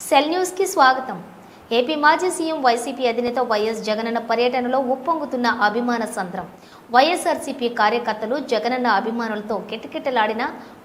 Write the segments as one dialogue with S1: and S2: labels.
S1: Cell న్యూస్కి స్వాగతం. AP మాజీ సీఎం వైసీపీ అధినేత వైఎస్ జగనన్న పర్యటనలో ఉప్పొంగుతున్న అభిమాన సంద్రం. వైఎస్ఆర్సీపీ కార్యకర్తలు జగనన్న అభిమానులతో కిటకిటలాడిన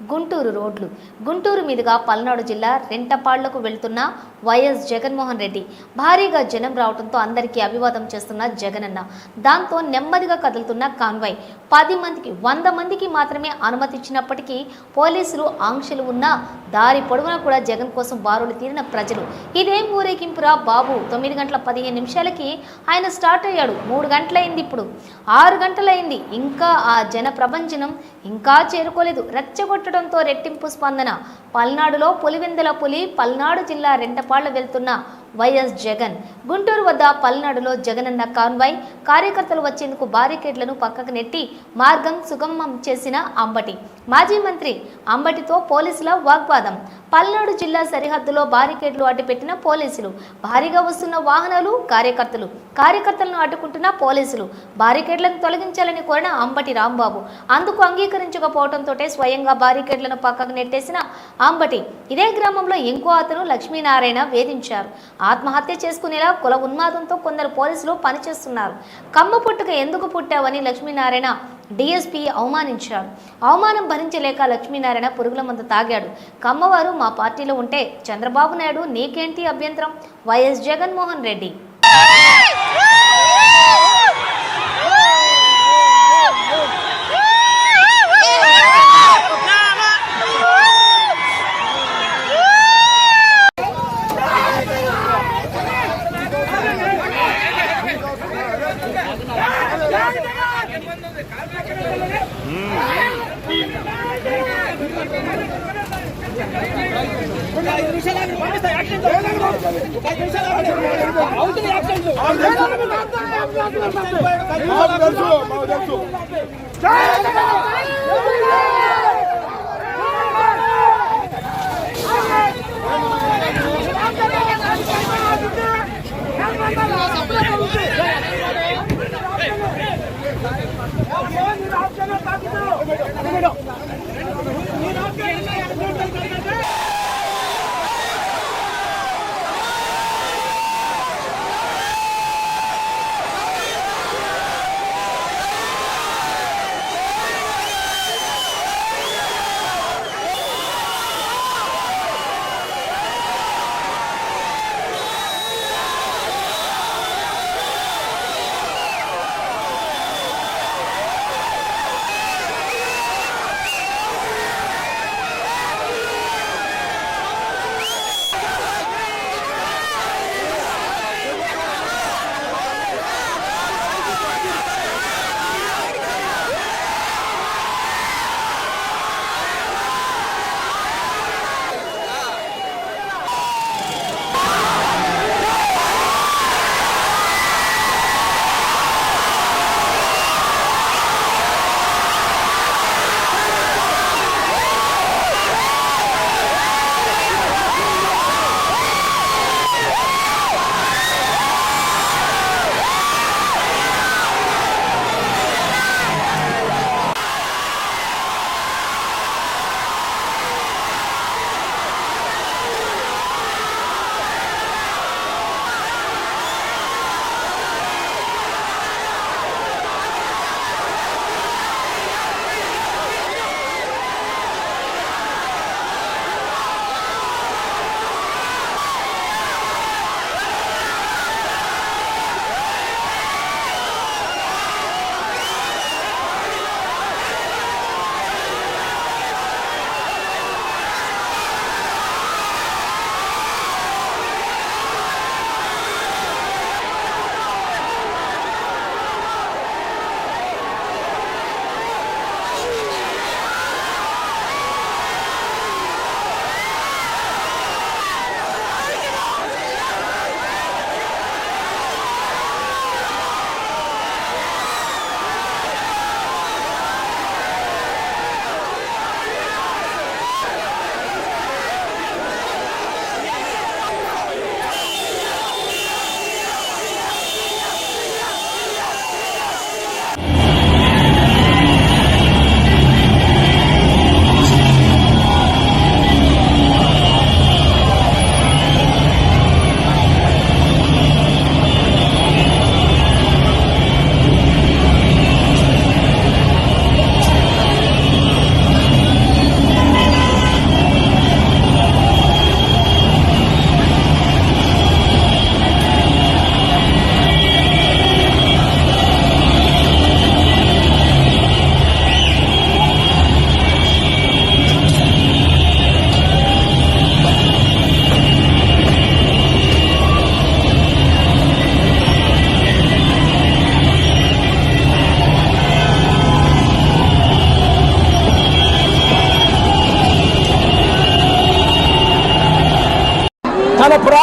S1: గుంటూరు రోడ్లు. గుంటూరు మీదుగా పల్నాడు జిల్లా రెంటపాళ్ళకు వెళ్తున్న వైఎస్ జగన్మోహన్ రెడ్డి భారీగా జనం రావడంతో అందరికీ అభివాదం చేస్తున్న జగనన్న. దాంతో నెమ్మదిగా కదులుతున్న కాన్వాయ్ పది మందికి వంద మందికి మాత్రమే అనుమతి ఇచ్చినప్పటికీ పోలీసులు ఆంక్షలు ఉన్నా దారి పొడవునా కూడా జగన్ కోసం బారులు తీరిన ప్రజలు. ఇదేం ఊరేగింపురా బాబు తొమ్మిది గంటల పదిహేను నిమిషాలకి ఆయన స్టార్ట్ అయ్యాడు. మూడు గంటలైంది ఇప్పుడు. ఆరు గంటలైంది. ఇంకా ఆ జన ప్రపంచనం ఇంకా చేరుకోలేదు. రెచ్చగొట్టడంతో రెట్టింపు స్పందన. పల్నాడులో పులివెందుల పులి పల్నాడు జిల్లా రెంటపాళ్ళ వెళ్తున్న వైఎస్ జగన్. గుంటూరు వద్ద పల్నాడులో జగనన్న కాన్వాయ్ కార్యకర్తలు వచ్చేందుకు బారికేడ్లను పక్కకు నెట్టి మార్గం సుగమం చేసిన అంబటి. మాజీ మంత్రి అంబటితో పోలీసుల వాగ్వాదం. పల్నాడు జిల్లా సరిహద్దులో బారికేడ్లు అడ్డుపెట్టిన పోలీసులు. భారీగా వస్తున్న వాహనాలు కార్యకర్తలు. కార్యకర్తలను అడ్డుకుంటున్న పోలీసులు. బారికేడ్లను తొలగించాలని కోరిన అంబటి రాంబాబు. అందుకు అంగీకరించకపోవడంతో స్వయంగా బారికేడ్లను పక్కకు నెట్టేసిన అంబటి. ఇదే గ్రామంలో ఇంకో అతను లక్ష్మీనారాయణ వేధించారు. ఆత్మహత్య చేసుకునేలా కుల ఉన్మాదంతో కొందరు పోలీసులు పనిచేస్తున్నారు. కమ్మ పుట్టుక ఎందుకు పుట్టావని లక్ష్మీనారాయణ డిఎస్పీ అవమానించాడు అవమానం భరించలేక లక్ష్మీనారాయణ పురుగుల మందు తాగాడు. కమ్మవారు మా పార్టీలో ఉంటే చంద్రబాబు నాయుడు నీకేంటి అభ్యంతరం? YS Jaganmohan Reddy
S2: Help!
S3: ನೀನು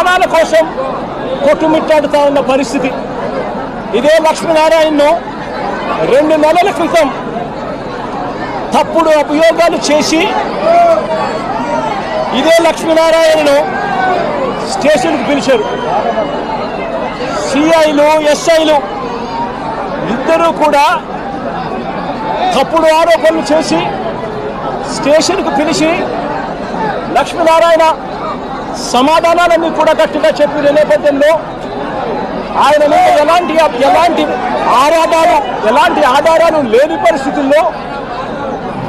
S3: ప్రాణాల కోసం కొట్టుమిట్టాడుతూ ఉన్న పరిస్థితి. ఇదే లక్ష్మీనారాయణను రెండు నెలల క్రితం తప్పుడు అభియోగాలు చేసి ఇదే లక్ష్మీనారాయణను స్టేషన్కి పిలిచారు. సిఐలు ఎస్ఐలు ఇద్దరూ కూడా తప్పుడు ఆరోపణలు చేసి స్టేషన్కు పిలిచి లక్ష్మీనారాయణ సమాధానాలన్నీ కూడా గట్టిగా చెప్పిన నేపథ్యంలో ఆయన మీద ఎలాంటి ఎలాంటి ఆరాధాలు ఎలాంటి ఆధారాలు లేని పరిస్థితుల్లో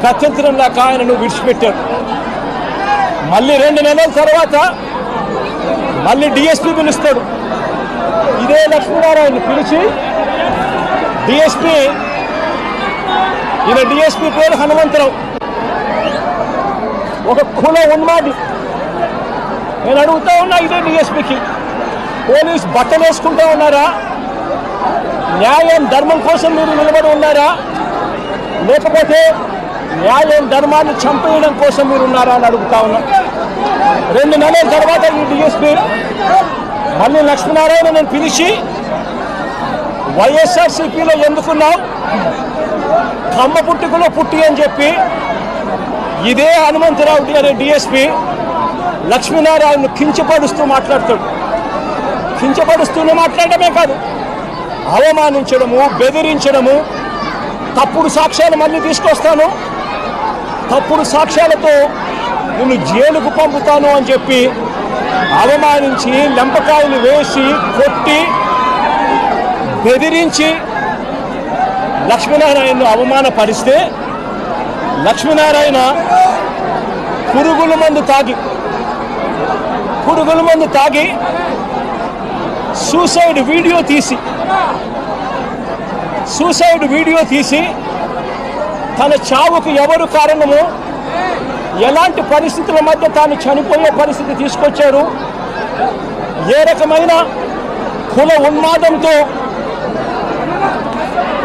S3: గత్యంతరం లేక ఆయనను విడిచిపెట్టారు. మళ్ళీ రెండు నెలల తర్వాత మళ్ళీ డిఎస్పీ పిలుస్తాడు. ఇదే లక్ష్మీనారాయణ పిలిచి డిఎస్పీ ఈయన డిఎస్పీ పేరు హనుమంతరావు. ఒక కుల ఉన్మాది. నేను అడుగుతా ఉన్నా ఇదే డిఎస్పీకి. పోలీస్ బట్టలు వేసుకుంటూ ఉన్నారా? న్యాయం ధర్మం కోసం మీరు నిలబడి ఉన్నారా? లేకపోతే న్యాయం ధర్మాన్ని చంపేయడం కోసం మీరు ఉన్నారా అని అడుగుతా ఉన్నా. రెండు నెలల తర్వాత ఈ డిఎస్పీ మళ్ళీ లక్ష్మీనారాయణ నేను పిలిచి వైఎస్ఆర్సీపీలో ఎందుకున్నావు? కమ్మ పుట్టుకలో పుట్టి అని చెప్పి ఇదే హనుమంతరావు గారి డిఎస్పీ లక్ష్మీనారాయణను కించపరుస్తూ మాట్లాడతాడు. కించపరుస్తూనే మాట్లాడమే కాదు అవమానించడము బెదిరించడము తప్పుడు సాక్ష్యాలు మళ్ళీ తీసుకొస్తాను. తప్పుడు సాక్ష్యాలతో నిన్ను జైలుకు పంపుతాను అని చెప్పి అవమానించి లెంపకాయలు వేసి కొట్టి బెదిరించి లక్ష్మీనారాయణను అవమానపరిస్తే లక్ష్మీనారాయణ పురుగుల మందు తాగి పురుగుల మందు తాగి సూసైడ్ వీడియో తీసి సూసైడ్ వీడియో తీసి తన చావుకు ఎవరు కారణము? ఎలాంటి పరిస్థితుల మధ్య తాను చనిపోయే పరిస్థితి తీసుకొచ్చారు? ఏ రకమైన కుల ఉన్మాదంతో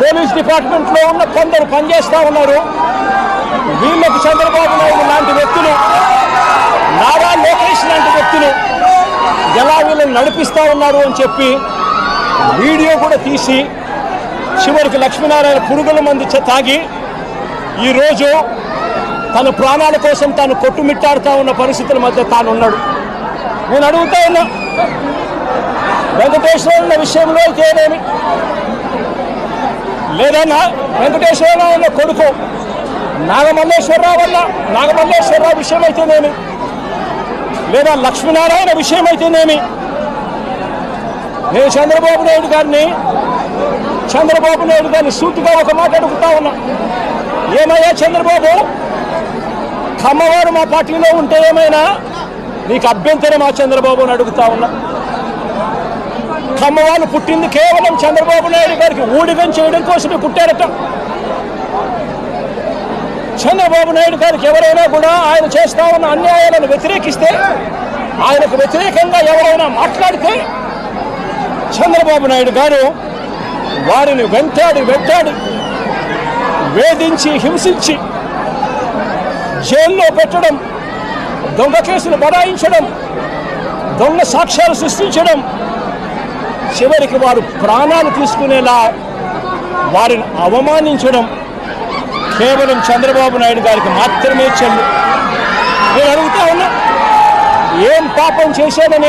S3: పోలీస్ డిపార్ట్మెంట్లో ఉన్న కొందరు పనిచేస్తూ ఉన్నారు. వీళ్ళకి చంద్రబాబు నాయుడు లాంటి వ్యక్తులు నారా లోకేష్ లాంటి వ్యక్తులు ఎలా వీళ్ళని నడిపిస్తూ ఉన్నారు అని చెప్పి వీడియో కూడా తీసి చివరికి లక్ష్మీనారాయణ పురుగుల మంది తాగి ఈరోజు తన ప్రాణాల కోసం తాను కొట్టుమిట్టాడుతూ ఉన్న పరిస్థితుల మధ్య తాను ఉన్నాడు. నేను అడుగుతా ఉన్నా వెంకటేశ్వర విషయంలో అయితే లేదన్నా వెంకటేశ్వరరావు అన్న కొడుకు నాగమల్లేశ్వరరావు అన్న నాగమల్లేశ్వరరావు విషయం అయితేనేమి లేదా లక్ష్మీనారాయణ విషయం అయితేనేమి నేను చంద్రబాబు నాయుడు గారిని చంద్రబాబు నాయుడు గారిని సూటిగా ఒక మాట అడుగుతా ఉన్నా. ఏమయ్యా చంద్రబాబు? కమ్మవారు మా పార్టీలో ఉంటే ఏమైనా? నీకు అభ్యంతరం ఆ చంద్రబాబు అని అడుగుతా ఉన్నా. కమ్మవారు పుట్టింది కేవలం చంద్రబాబు నాయుడు గారికి ఊడిగం చేయడం కోసమే పుట్టారట. చంద్రబాబు నాయుడు గారికి ఎవరైనా కూడా ఆయన చేస్తా ఉన్న అన్యాయాలను వ్యతిరేకిస్తే ఆయనకు వ్యతిరేకంగా ఎవరైనా మాట్లాడితే చంద్రబాబు నాయుడు గారు వారిని వెంటాడి వెంటాడి వేధించి హింసించి జైల్లో పెట్టడం దొంగ కేసులు బడాయించడం దొంగ సాక్ష్యాలు సృష్టించడం చివరికి వారు ప్రాణాలు తీసుకునేలా వారిని అవమానించడం కేవలం చంద్రబాబు నాయుడు గారికి మాత్రమే చెల్లు. నేను అడుగుతా ఉన్నా ఏం పాపం చేశాడని?